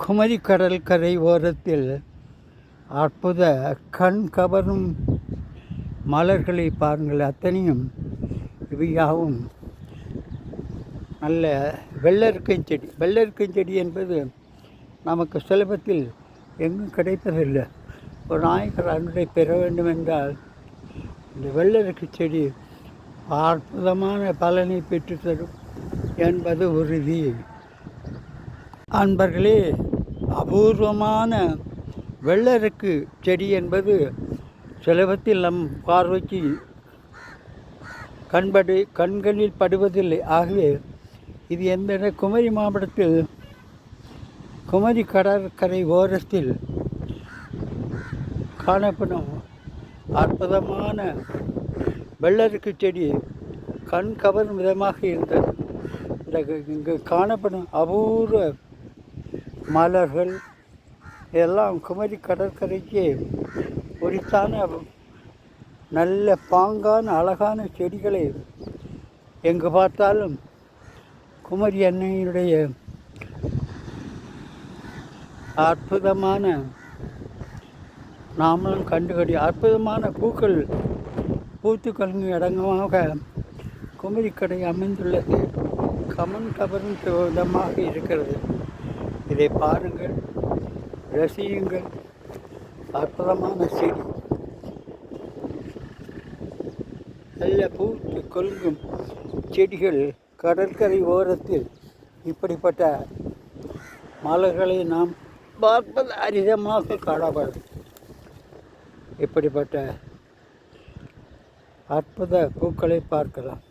குமரி கடற்கரை ஓரத்தில் அற்புத கண் கவரும் மலர்களை பாருங்கள். அத்தனையும் இவையாவும் நல்ல வெள்ளரிக்கை செடி. வெள்ளரிக்கை செடி என்பது நமக்கு சுலபத்தில் எங்கும் கிடைப்பதில்லை. ஒரு நாயக்கர் அன்றை பெற வேண்டும் என்றால் இந்த வெள்ளரிக்கை செடி அற்புதமான பலனை பெற்றுத்தரும் என்பது உறுதி. அன்பர்களே அபூர்வமான வெள்ளருக்கு செடி என்பது செலவத்தில் நம் பார்வைக்கு கண்படு கண்களில் படுவதில்லை. ஆகவே இது எந்த குமரி மாவட்டத்தில் குமரி கடற்கரை ஓரத்தில் காணப்படும் அற்புதமான வெள்ளருக்கு செடி கண் கவரும் விதமாக இருந்தது. இந்த இங்கு காணப்படும் அபூர்வ மலர்கள் எல்லாம் குமரி கடற்கரைக்கு உரித்தான நல்ல பாங்கான அழகான செடிகளை எங்கு பார்த்தாலும் குமரி அன்னையினுடைய அற்புதமான நாமளும் கண்டுகடி அற்புதமான பூக்கள் பூத்து கலங்கும் இடங்கமாக குமரிக்கடை அமைந்துள்ளது. கமன் கவரும் விதமாக இருக்கிறது. இதை பாருங்கள் ரசியுங்கள். அற்புதமான செடி. நல்ல பூத்து கொள்கும் செடிகள் கடற்கரை ஓரத்தில் இப்படிப்பட்ட மலர்களை நாம் பார்ப்பது அரிதமாக காணப்படும். இப்படிப்பட்ட அற்புத பூக்களை பார்க்கலாம்.